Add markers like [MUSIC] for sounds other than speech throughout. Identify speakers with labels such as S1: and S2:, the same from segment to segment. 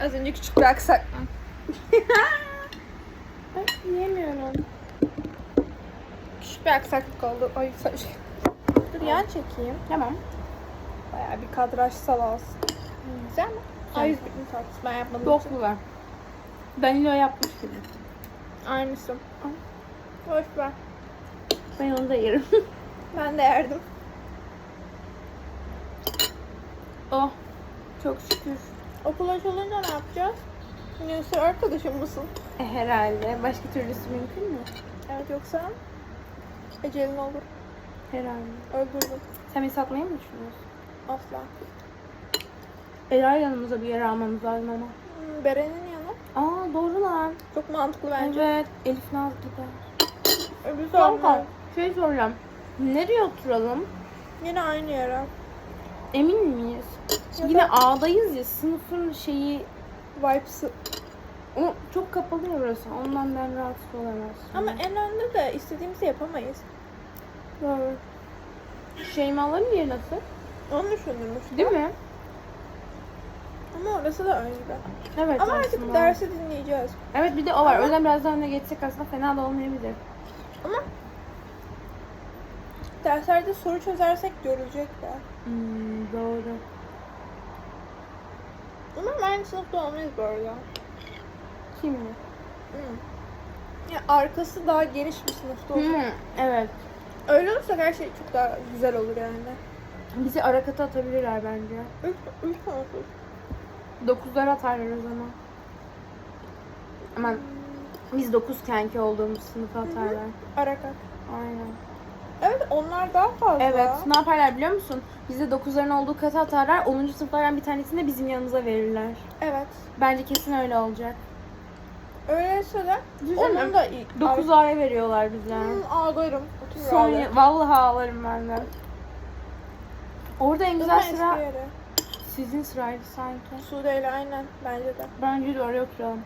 S1: Az önce küçük bir aksaklık. [LAUGHS]
S2: Ay, yiyemiyorum.
S1: Küçük bir aksaklık oldu. Ay saç. Dur yan çekeyim.
S2: Tamam.
S1: Bayağı bir kadrajsal olsun. Güzel mi? Ay bitmiş tatlısı. Ben yapmadım.
S2: Çok güzel. Danilo yapmış gibi.
S1: Aynısı. Hoş ver.
S2: Ben onu da yerim. [LAUGHS]
S1: Ben de yerdim.
S2: oh. Çok şükür.
S1: Okul açılınca ne yapacağız? Neyse arkadaşım mısın?
S2: E, herhalde. Başka türlüsü mümkün mü?
S1: Evet yoksa ecelin olur.
S2: Herhalde.
S1: Öldürdüm.
S2: Sen beni satmayı mı düşünüyorsun?
S1: Asla.
S2: Ela yanımıza bir yere almamız lazım ama.
S1: Hmm, Beren'in yanı.
S2: Aa doğru lan.
S1: Çok mantıklı bence.
S2: Evet. Elif Naz gider.
S1: Öbür
S2: Kanka
S1: Kanka.
S2: şey soracağım. Nereye oturalım?
S1: Yine aynı yere.
S2: Emin miyiz? Yine
S1: da-
S2: A'dayız ya sınıfın şeyi
S1: Vibes'ı.
S2: o çok kapalı ya orası. Ondan ben rahatsız olamazsın.
S1: Ama en önde de istediğimizi yapamayız.
S2: Doğru. Şeymaların yeri nasıl?
S1: Onu düşündüm işte.
S2: Değil mi?
S1: Ama orası da önde.
S2: Evet
S1: Ama
S2: aslında.
S1: artık dersi dinleyeceğiz.
S2: Evet bir de o var.
S1: Ama-
S2: O yüzden biraz daha öne geçsek aslında fena da olmayabilir.
S1: Ama derslerde soru çözersek görecekler.
S2: Hmm, doğru.
S1: Umarım aynı sınıfta olmayız bu arada.
S2: Kim mi?
S1: Hmm. Ya arkası daha geniş bir sınıfta olur.
S2: Hmm, evet.
S1: Öyle olursa her şey çok daha güzel olur yani.
S2: Bizi ara kata atabilirler bence.
S1: Üç, üç sınıfız.
S2: Dokuzlara atarlar o zaman. Aman biz dokuz kenki olduğumuz sınıfa atarlar.
S1: Arakat.
S2: Aynen.
S1: Evet onlar daha fazla.
S2: Evet. Ne yaparlar biliyor musun? Bizde dokuzların olduğu kata atarlar. 10. sınıflardan bir tanesini de bizim yanımıza verirler.
S1: Evet.
S2: Bence kesin öyle olacak.
S1: Öyleyse de
S2: Düşünsene.
S1: onun da iyi.
S2: 9 A'ya veriyorlar bize.
S1: Hmm, ağlarım. Otur
S2: Son
S1: öyle.
S2: ya- vallahi ağlarım ben de. Orada en güzel sıra
S1: yeri.
S2: sizin sıraydı sanki.
S1: Sude ile aynen bence de.
S2: Bence de oraya oturalım.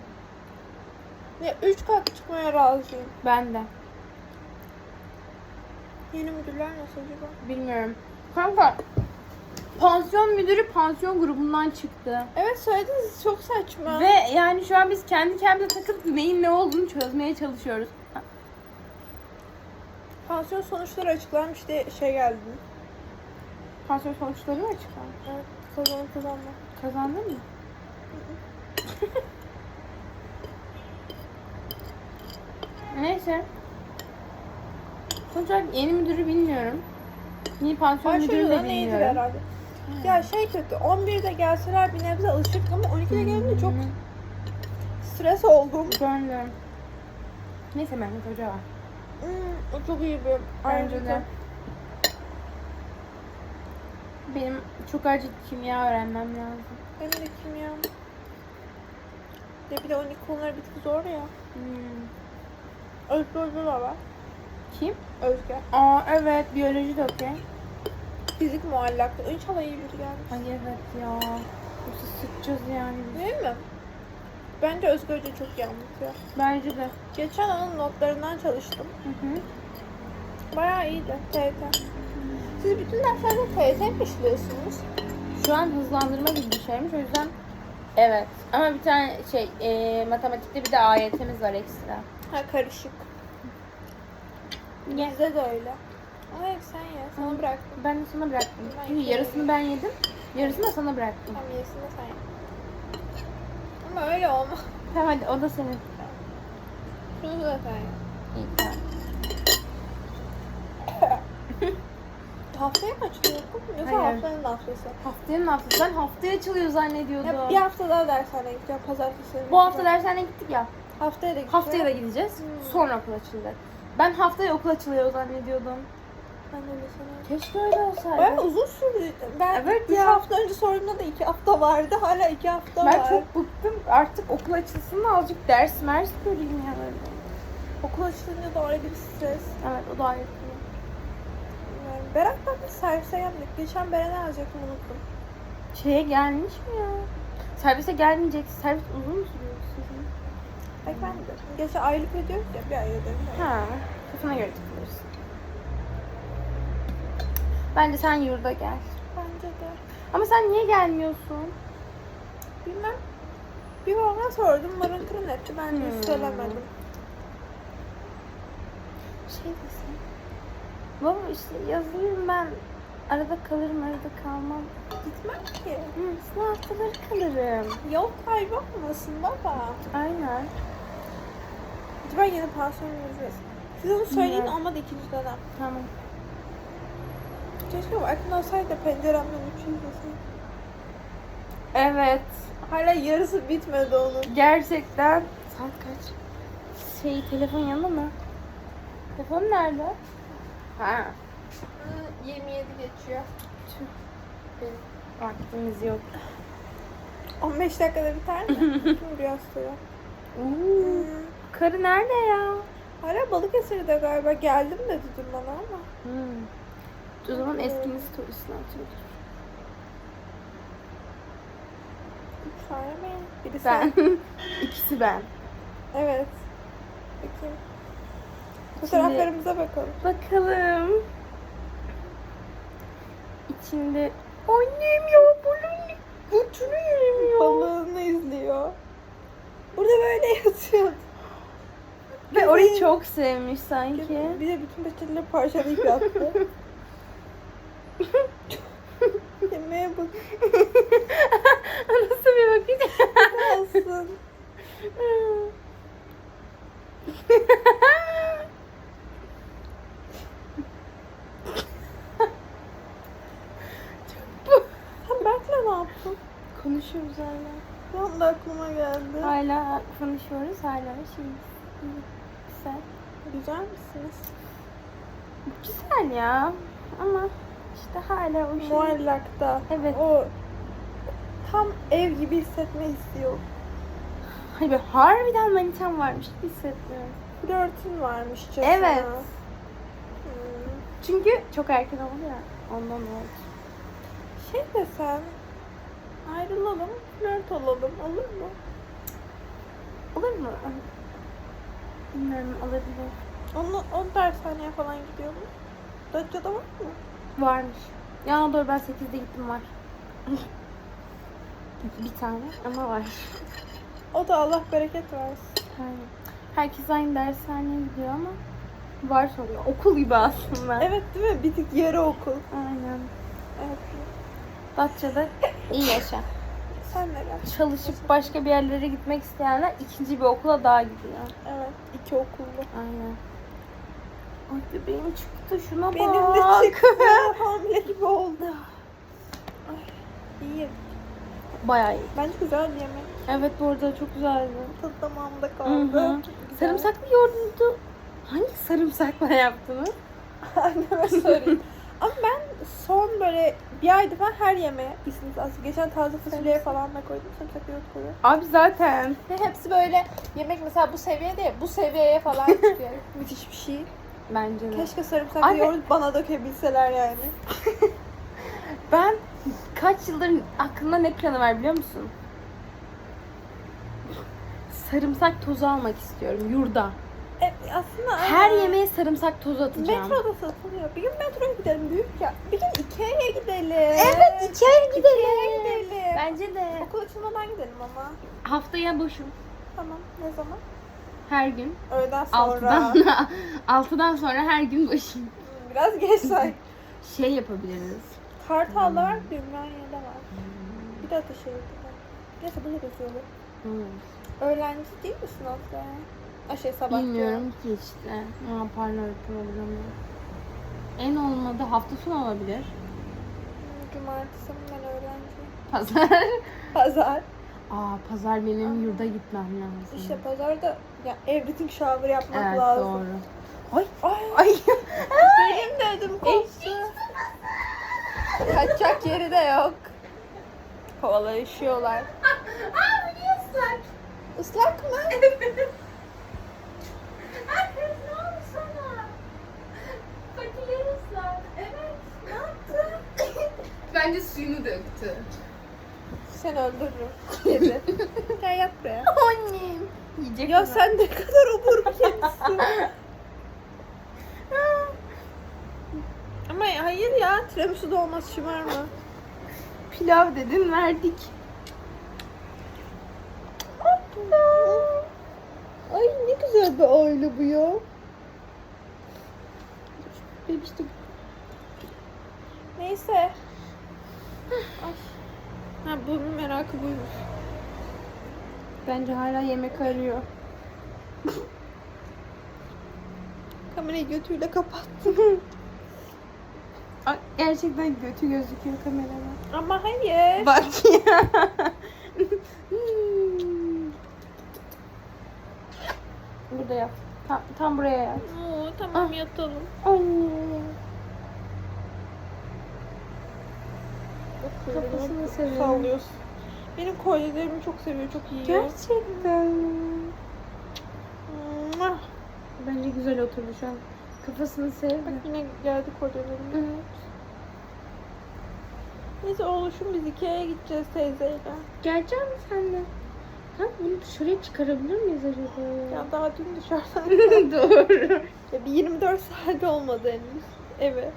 S1: Ya üç kat çıkmaya razıyım.
S2: Ben de.
S1: Yeni müdürler nasıl acaba?
S2: Bilmiyorum. Kanka pansiyon müdürü pansiyon grubundan çıktı.
S1: Evet söylediniz çok saçma.
S2: Ve yani şu an biz kendi kendimize takılıp neyin ne olduğunu çözmeye çalışıyoruz.
S1: Pansiyon sonuçları açıklanmış diye şey geldi.
S2: Pansiyon sonuçları mı açıklandı?
S1: Evet kazanıp kazanma.
S2: Kazandın mı? Neyse. Sonuç olarak yeni müdürü bilmiyorum. Yeni pansiyon müdürünü
S1: Ayşegül
S2: de
S1: neydi
S2: bilmiyorum.
S1: herhalde. Ya şey kötü 11'de gelseler bir nebze alışık ama 12'de gelince çok stres oldum.
S2: Ben de. Neyse Mehmet Hoca var.
S1: Hmm, o çok iyi bir
S2: Bence
S1: ayrıntı.
S2: de. Benim çok acil kimya öğrenmem lazım.
S1: Benim de kimya. Ya bir de 12 konuları bir tık zor ya.
S2: Hmm.
S1: Hoca da var.
S2: Kim?
S1: Özge.
S2: Aa evet biyoloji de okey.
S1: Fizik muallaklı. İnşallah iyi biri gelmiş.
S2: Ay evet ya. Yoksa sıkacağız yani.
S1: Değil mi? Bence Özge Hoca çok iyi anlatıyor.
S2: Bence de.
S1: Geçen onun notlarından çalıştım.
S2: Hı hı.
S1: Bayağı iyiydi. TYT. Siz bütün derslerde TYT mi işliyorsunuz?
S2: Şu an hızlandırma gibi bir şeymiş o yüzden evet. Ama bir tane şey e, matematikte bir de AYT'miz var ekstra.
S1: Ha karışık. Bizde de öyle. Ama hep sen ye. Sana bıraktım.
S2: Ben de sana bıraktım.
S1: Ben
S2: Çünkü yarısını ben yedim. Yarısını da sana bıraktım.
S1: Tam iyisini de sen ye. Ama öyle olmaz.
S2: Tamam hadi o da senin.
S1: Şunu da sen ye.
S2: İyi tamam. [LAUGHS]
S1: Haftaya mı açılıyor okul? Yoksa
S2: Hayır.
S1: haftanın haftası.
S2: Haftanın haftası. Ben haftaya açılıyor zannediyordum.
S1: Ya bir hafta daha dershaneye gideceğim. Pazartesi.
S2: Bu hafta dershaneye gittik ya.
S1: Haftaya da gideceğim.
S2: Haftaya da gideceğiz.
S1: Hmm.
S2: Sonra okul açılacak. Ben haftaya okul açılıyor zannediyordum.
S1: Ben de öyle sanıyorum.
S2: Keşke öyle olsaydı.
S1: Bayağı uzun sürdü. Ben
S2: Evet
S1: üç
S2: ya.
S1: hafta önce sorduğumda da iki hafta vardı. Hala iki hafta
S2: Ben
S1: var.
S2: çok bıktım. Artık okul açılsın da azıcık ders mers göreyim ya böyle.
S1: Okul açılınca da öyle bir stres.
S2: Evet o da ayrı.
S1: Yani Berat ben de servise gelmedik. Geçen Beren'i alacaktım unuttum.
S2: Şeye gelmiş mi ya? Servise gelmeyecek. Servis uzun mu sürüyor sizin?
S1: De. Geçen aylık ödüyoruz ya bir ay öderim. yani.
S2: Ha. Kafana göre tıklırsın. Bence sen yurda gel.
S1: Bence de.
S2: Ama sen niye gelmiyorsun?
S1: Bilmem. Bir babama sordum. Mırın kırın etti. Ben de
S2: Hmm.
S1: söylemedim.
S2: Şey desem. Baba işte yazılırım ben. Arada kalırım, arada kalmam.
S1: Gitmem ki.
S2: Hı, sınav haftaları kalırım.
S1: Yol kaybı olmasın baba.
S2: Aynen.
S1: Ben yeni pansiyon yazıyoruz. Siz onu söyleyin
S2: Evet.
S1: olmadı ikinci dönem.
S2: Tamam.
S1: Keşke vaktin olsaydı da penceremden izleseydim.
S2: Evet.
S1: Hala yarısı bitmedi onun.
S2: Gerçekten. Saat kaç? Şey telefon yanında mı? Telefon nerede? Ha.
S1: 27 geçiyor.
S2: Tüh. Benim vaktimiz yok.
S1: 15 dakikada biter mi? [LAUGHS] Kim biraz sonra.
S2: Karı nerede ya?
S1: Hala Balıkesir'de galiba geldim dedi dün bana ama.
S2: Hmm. O zaman eskinin storiesini atıyordur.
S1: Üç tane mi? Birisi.
S2: Ben. [LAUGHS] İkisi ben.
S1: Evet. Bakayım. Fotoğraflarımıza bakalım.
S2: Bakalım. İçinde annem ya balon götünü ya.
S1: Balığını izliyor. Burada böyle [LAUGHS] yatıyor.
S2: Ve orayı çok sevmiş sanki.
S1: Bir de bütün peçeteleri parçalayıp yattı. Yemeğe bak. [LAUGHS]
S2: Nasıl bir bakacağım?
S1: Olsun. Sen Berk'le ne yaptın?
S2: Konuşuyoruz hala.
S1: Bir anda aklıma geldi.
S2: Hala konuşuyoruz hala şey. Güzel.
S1: Güzel misiniz?
S2: Güzel ya. Ama işte hala o şey.
S1: Muallakta.
S2: Evet.
S1: O tam ev gibi hissetme istiyor.
S2: Hayır böyle harbiden manitam varmış gibi hissetmiyorum.
S1: Flörtün varmış çok
S2: Evet.
S1: Hmm.
S2: Çünkü çok erken oldu ya. Ondan oldu.
S1: Şey desem ayrılalım, flört olalım olur mu?
S2: Olur mu? Bilmiyorum olabilir.
S1: Onu, o dershaneye falan gidiyor mu? Datça'da var mı?
S2: Varmış. Ya doğru ben 8'de gittim var. bir tane ama var.
S1: O da Allah bereket versin.
S2: Aynen. Herkes aynı dershaneye gidiyor ama var oluyor. Okul gibi aslında.
S1: Evet değil mi? Bir tık yarı okul.
S2: Aynen.
S1: Evet.
S2: Datça'da iyi yaşa. Çalışıp başka bir yerlere gitmek isteyenler ikinci bir okula daha gidiyor.
S1: Evet. iki okullu.
S2: Aynen. Ay bebeğim çıktı şuna bak.
S1: Benim de çıktı. Hamile gibi oldu. Ay, iyi.
S2: Bayağı iyi.
S1: Bence güzel bir yemek.
S2: Evet bu arada çok güzeldi.
S1: Tadı damağımda kaldı.
S2: hı.
S1: Güzel.
S2: Sarımsaklı yoğurdu. Hangi sarımsakla yaptınız? [LAUGHS]
S1: Anneme sorayım. Ama ben son böyle bir aydır falan her yemeğe isminiz aslında. Geçen taze fasulyeye falan da koydum. Sarımsak yoğurt koyuyorum.
S2: Abi zaten.
S1: Ve hepsi böyle yemek mesela bu seviyede ya, bu seviyeye falan [LAUGHS] çıkıyor. Müthiş bir şey.
S2: Bence de.
S1: Keşke sarımsaklı
S2: Abi-
S1: yoğurt bana dökebilseler yani. [LAUGHS]
S2: Ben kaç yıldır aklımda ne planı var biliyor musun? Sarımsak tozu almak istiyorum yurda.
S1: E, aslında
S2: Her
S1: aa,
S2: yemeğe sarımsak tozu atacağım.
S1: Metroda satılıyor. Bir gün metroya gidelim büyük ya. Bir gün Ikea'ya gidelim.
S2: Evet Ikea'ya gidelim.
S1: Ikea'ya gidelim.
S2: Bence de.
S1: Okul açılmadan gidelim ama.
S2: Haftaya boşum.
S1: Tamam. Ne zaman?
S2: Her gün.
S1: Öğleden sonra.
S2: Altıdan, altıdan sonra her gün boşum.
S1: Hmm, Biraz geç [LAUGHS] say.
S2: Şey yapabiliriz.
S1: Kartal'da var, Ümraniye'de var. Bir de Ataşehir'de var. Neyse buluruz yolu.
S2: Hmm.
S1: Öğrenci değil misin Aslı? Ay şey sabah
S2: Bilmiyorum ki işte. Ne yaparlar programı. En olmadı hafta sonu olabilir.
S1: Cumartesi mi ben öğrenciyim.
S2: Pazar. [LAUGHS]
S1: Pazar.
S2: Aa pazar benim yurda gitmem lazım.
S1: İşte pazarda ya everything shower yapmak
S2: evet
S1: lazım.
S2: doğru. Ay
S1: Ay.
S2: ay. [LAUGHS]
S1: Benim dedim koptu. Kaçacak yeri de yok. Kovalaşıyorlar.
S2: Aa bu niye ıslak?
S1: Islak mı [LAUGHS]
S2: ne oldu sana? Patileri ıslak. Evet. Ne yaptı? Bence suyunu döktü.
S1: Sen öldürürüm. Kedi. [LAUGHS] Gel yat buraya.
S2: Annem. Yiyecek
S1: Ya
S2: mi?
S1: sen ne kadar obur bir kedisin. [LAUGHS] Ama hayır ya tiramisu da olmaz şımarma.
S2: Pilav dedin verdik.
S1: Ay ne güzel bir aile bu ya.
S2: Bebiştik.
S1: Neyse. Ha bunun merakı buymuş.
S2: Bence hala yemek arıyor. [LAUGHS]
S1: Kamerayı götüyle kapattı. [LAUGHS]
S2: Ay, Gerçekten götü gözüküyor kamerada.
S1: Ama hayır.
S2: Bak ya. [LAUGHS] Burada yat. Tam, tam buraya yat.
S1: Oo, tamam yatalım.
S2: Anne. Kafasını seviyorum.
S1: Sallıyorsun. Benim kolyelerimi çok seviyor, çok iyi.
S2: Gerçekten.
S1: Mwah.
S2: Bence güzel oturdu şu an. Kafasını sevdi.
S1: Bak yine geldi kolyelerim. Neyse oğluşum biz Ikea'ya gideceğiz teyzeyle.
S2: Gelecek misin sen de? Ha, bunu dışarıya çıkarabilir miyiz acaba?
S1: Ya daha dün dışarıdan [LAUGHS]
S2: Doğru.
S1: ya bir 24 saat olmadı henüz eve.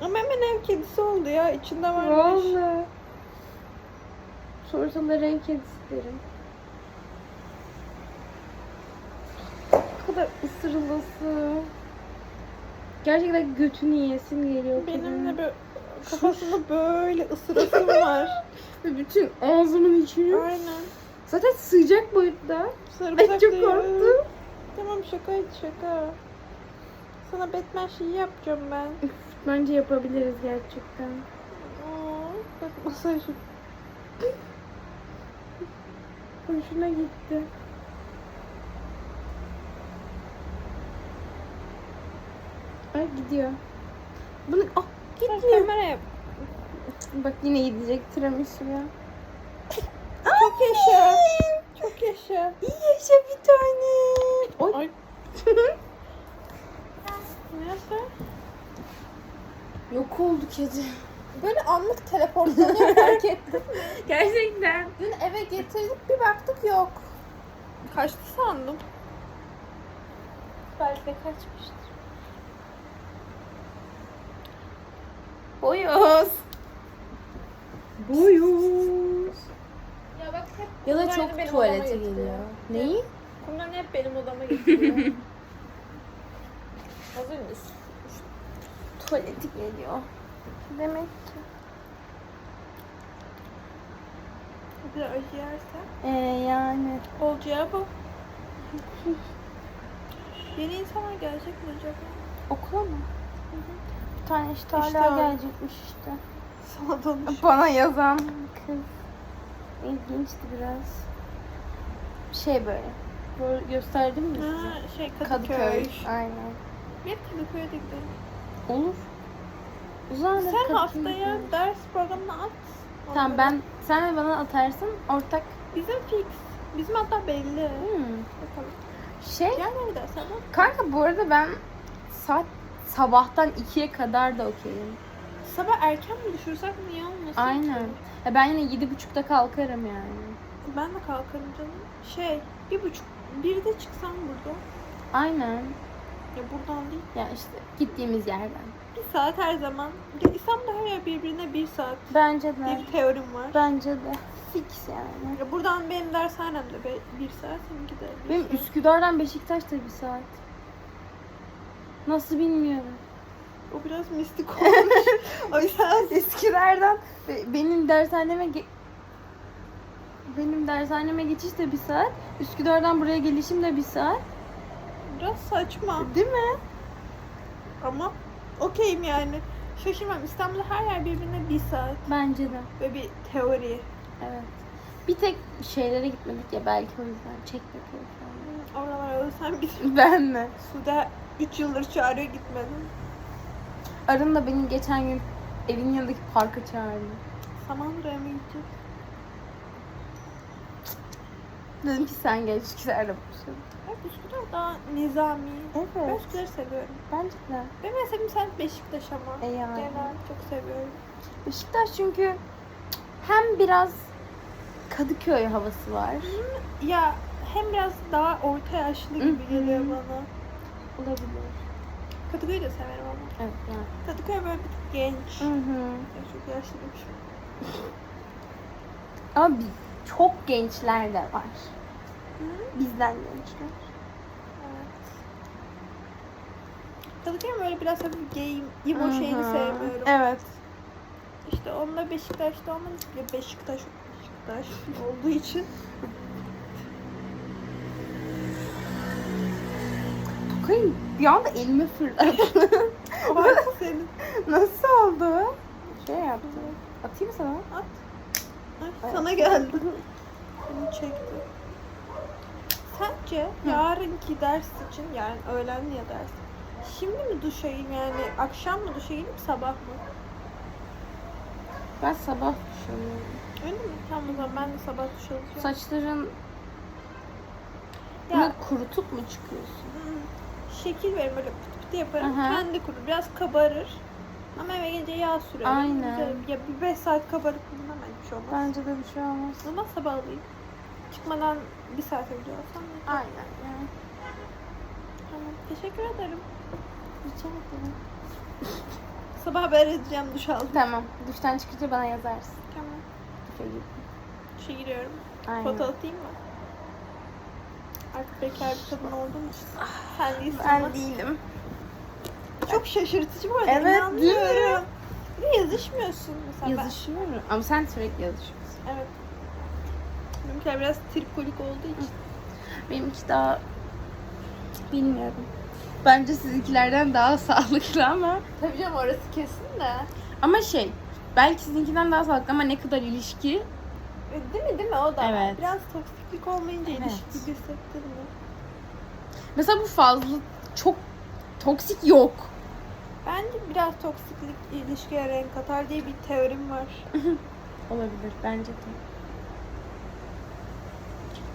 S1: Ama hemen ev kedisi oldu ya. içinde varmış.
S2: Valla. Sorsalar en kedisi derim. Bu kadar ısırılası. Gerçekten götünü yesim geliyor
S1: Benim de böyle kafasında böyle ısırasım var. [LAUGHS]
S2: Ve bütün ağzımın içine.
S1: Aynen.
S2: Zaten sığacak boyutta.
S1: Sarımsak
S2: Ay çok
S1: diyor.
S2: korktum.
S1: Tamam şakaydı şaka. Sana Batman şeyi yapacağım ben.
S2: Bence yapabiliriz gerçekten.
S1: Aa, [LAUGHS] bak masajı.
S2: Hoşuna gitti. Ay gidiyor. Bunu ah
S1: Sen
S2: gidiyor.
S1: kamera yap.
S2: Bak yine gidecek tiramisu ya.
S1: Çok yaşa. Çok yaşa.
S2: İyi yaşa bir tane. Oy.
S1: Ay. [LAUGHS] Neyse.
S2: Yok oldu kedi.
S1: Böyle anlık teleportlanıyor fark [LAUGHS] ettim.
S2: Gerçekten.
S1: Dün eve getirdik bir baktık yok. Kaçtı sandım. Belki de kaçmıştır.
S2: Boyoz. Boyoz.
S1: Ya bak hep
S2: Ya da çok
S1: benim
S2: tuvalete
S1: getiriyor.
S2: geliyor. Neyi?
S1: Bunların hep benim odama getiriyor. [LAUGHS] Mısın?
S2: Tuvaleti geliyor. Demek ki.
S1: Bir de acı yersen.
S2: Ee, yani.
S1: Olacağı bu. [LAUGHS] Yeni insanlar gelecek mi acaba?
S2: Okula mı? Bir tane işte hala
S1: İşte o.
S2: gelecekmiş işte.
S1: Sana danış.
S2: Bana yazan kız. İlginçti biraz. Şey böyle. Böyle gösterdim mi size?
S1: Ha, şey Kadıköy.
S2: Kadıköy. Aynen.
S1: Bir Kadıköy'e de gidelim.
S2: Olur. Uzan
S1: Sen haftaya ders programını at.
S2: Tamam ben sen de bana atarsın ortak.
S1: Bizim fix. Bizim hatta belli.
S2: Hmm.
S1: Bakalım.
S2: Şey
S1: Gel ne gidersen bak.
S2: kanka bu arada ben saat sabahtan 2'ye kadar da okeyim.
S1: Sabah erken mi düşürsek niye olmasın
S2: Aynen.
S1: ki?
S2: Ya ben yine 7.30'da kalkarım yani.
S1: Ben de kalkarım canım. Şey, bir buçuk, bir de çıksam burada.
S2: Aynen.
S1: Ya buradan değil.
S2: Ya işte gittiğimiz yerden.
S1: Bir saat her zaman. Ya İstanbul'da her yer birbirine bir saat.
S2: Bence de.
S1: diye bir teorim var.
S2: Bence de. Fix yani.
S1: Ya buradan benim dershanem de be- bir saat, seninki de bir
S2: Benim
S1: saat.
S2: Üsküdar'dan Beşiktaş da bir saat. Nasıl bilmiyorum.
S1: O biraz mistik olmuş. [LAUGHS] o yüzden
S2: Üsküdar'dan be- benim dershaneme ge- benim dershaneme geçiş de bir saat. Üsküdar'dan buraya gelişim de bir saat.
S1: Biraz saçma.
S2: Değil mi?
S1: Ama okeyim yani. Şaşırmam. İstanbul'da her yer birbirine bir saat.
S2: Bence de.
S1: Ve bir teori.
S2: Evet. Bir tek şeylere gitmedik ya belki o yüzden. Çekmeköy falan.
S1: Oralara ölsem bir [LAUGHS]
S2: Ben mi?
S1: Suda 3 yıldır çağırıyor gitmedim.
S2: Arın da beni geçen gün evin yanındaki parka çağırdı.
S1: Samandıra'ya mı gideceğiz?
S2: Dedim ki sen gel Üsküdar'da buluşalım.
S1: Evet, Üsküdar daha nizami. Ben
S2: Evet.
S1: Üsküdar'ı seviyorum.
S2: Bence de.
S1: Benim en sevdiğim semt Beşiktaş ama.
S2: E yani.
S1: Genel çok seviyorum.
S2: Beşiktaş çünkü hem biraz Kadıköy havası var.
S1: Ya hem biraz daha orta yaşlı gibi geliyor bana.
S2: Olabilir.
S1: Kadıköy'ü de severim ama.
S2: Evet yani.
S1: Kadıköy böyle bir genç.
S2: Hı hı.
S1: Ya çok yaşlıymış.
S2: Ama bir, çok gençler de var. Bizden gençler.
S1: Evet. Kadıköy böyle biraz hafif gay, emo şeyini
S2: Hı hı.
S1: sevmiyorum.
S2: Evet.
S1: İşte onunla Beşiktaş'ta olmanız ya Beşiktaş Beşiktaş olduğu için.
S2: Tokayı bir anda elime fırlattı.
S1: Var senin. [LAUGHS]
S2: Nasıl oldu? Şey yaptım. Atayım sana.
S1: At. Sana geldi. Bunu çekti. Sence yarınki ders için yani öğlen ya ders. Şimdi mi duşa gireyim yani akşam mı duşa gireyim sabah mı?
S2: Ben sabah düşünüyorum.
S1: Öyle mi? Tamam o zaman ben de sabah duş alacağım.
S2: Saçların
S1: Ya
S2: kurutup mu çıkıyorsun?
S1: şekil verin böyle pıt pıt yaparım.
S2: Aha.
S1: Kendi kurur. Biraz kabarır. Ama eve gelince yağ sürerim.
S2: Aynen.
S1: Güzel. Ya bir 5 saat kabarıp bir şey olmaz.
S2: Bence de bir şey olmaz.
S1: O zaman sabah alayım. Çıkmadan bir saat önce alsam. yeter.
S2: Aynen. Yani.
S1: Tamam. Teşekkür ederim.
S2: Rica ederim. [LAUGHS]
S1: Sabah haber edeceğim duş aldım.
S2: Tamam. Duştan çıkınca bana yazarsın.
S1: Tamam.
S2: Duşa gir.
S1: Duşa giriyorum.
S2: Aynen.
S1: Foto atayım mı? Artık bekar bir kadın olduğum için. Sen değilsin
S2: Ben
S1: ama.
S2: değilim.
S1: Çok şaşırtıcı bu arada.
S2: Evet, değil mi?
S1: inanmıyorum. De yazışmıyorsun mesela. Ben-
S2: Yazışıyorum. Ama sen sürekli yazışıyorsun.
S1: Evet. Benimkiler biraz tripkolik olduğu için.
S2: Benimki daha bilmiyorum. Bence sizinkilerden daha [LAUGHS] sağlıklı ama
S1: Tabii canım orası kesin de.
S2: ama şey belki sizinkinden daha sağlıklı ama ne kadar ilişki
S1: E, Değil mi değil mi o da? var.
S2: Evet.
S1: Biraz toksiklik olmayınca
S2: Evet.
S1: ilişki hissettirmiyor.
S2: mesela bu fazla çok toksik yok.
S1: Bence biraz toksiklik ilişkiye renk katar diye bir teorim var. [LAUGHS]
S2: Olabilir bence de.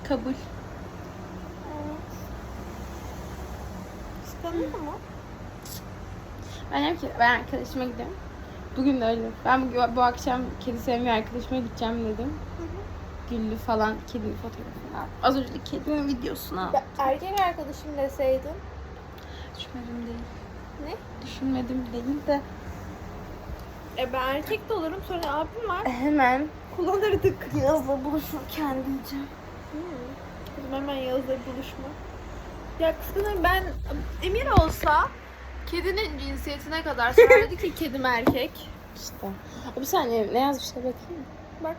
S2: Kabul.
S1: Evet. Kıskanıyor mu?
S2: Ben hep ki ben arkadaşıma gidiyorum. Bugün de öyle. Ben bu, bu akşam kedi sevmeyen arkadaşıma gideceğim dedim.
S1: Hı hı.
S2: Güllü falan kedinin fotoğrafını al. Az önce de kedinin videosunu al.
S1: Ya, erkek arkadaşım deseydin.
S2: Düşünmedim değil.
S1: Ne?
S2: Düşünmedim değil de.
S1: E ben erkek de olurum sonra abim var.
S2: Hemen
S1: Kullanırdık.
S2: Yazla buluşurken diyeceğim.
S1: Hmm. Kızım hemen Yağız'la buluşma. Ya kıskanırım ben Emir olsa kedinin cinsiyetine kadar sonra [LAUGHS] dedi ki kedim erkek.
S2: İşte. Bir saniye ne yazmış da bakayım.
S1: Bak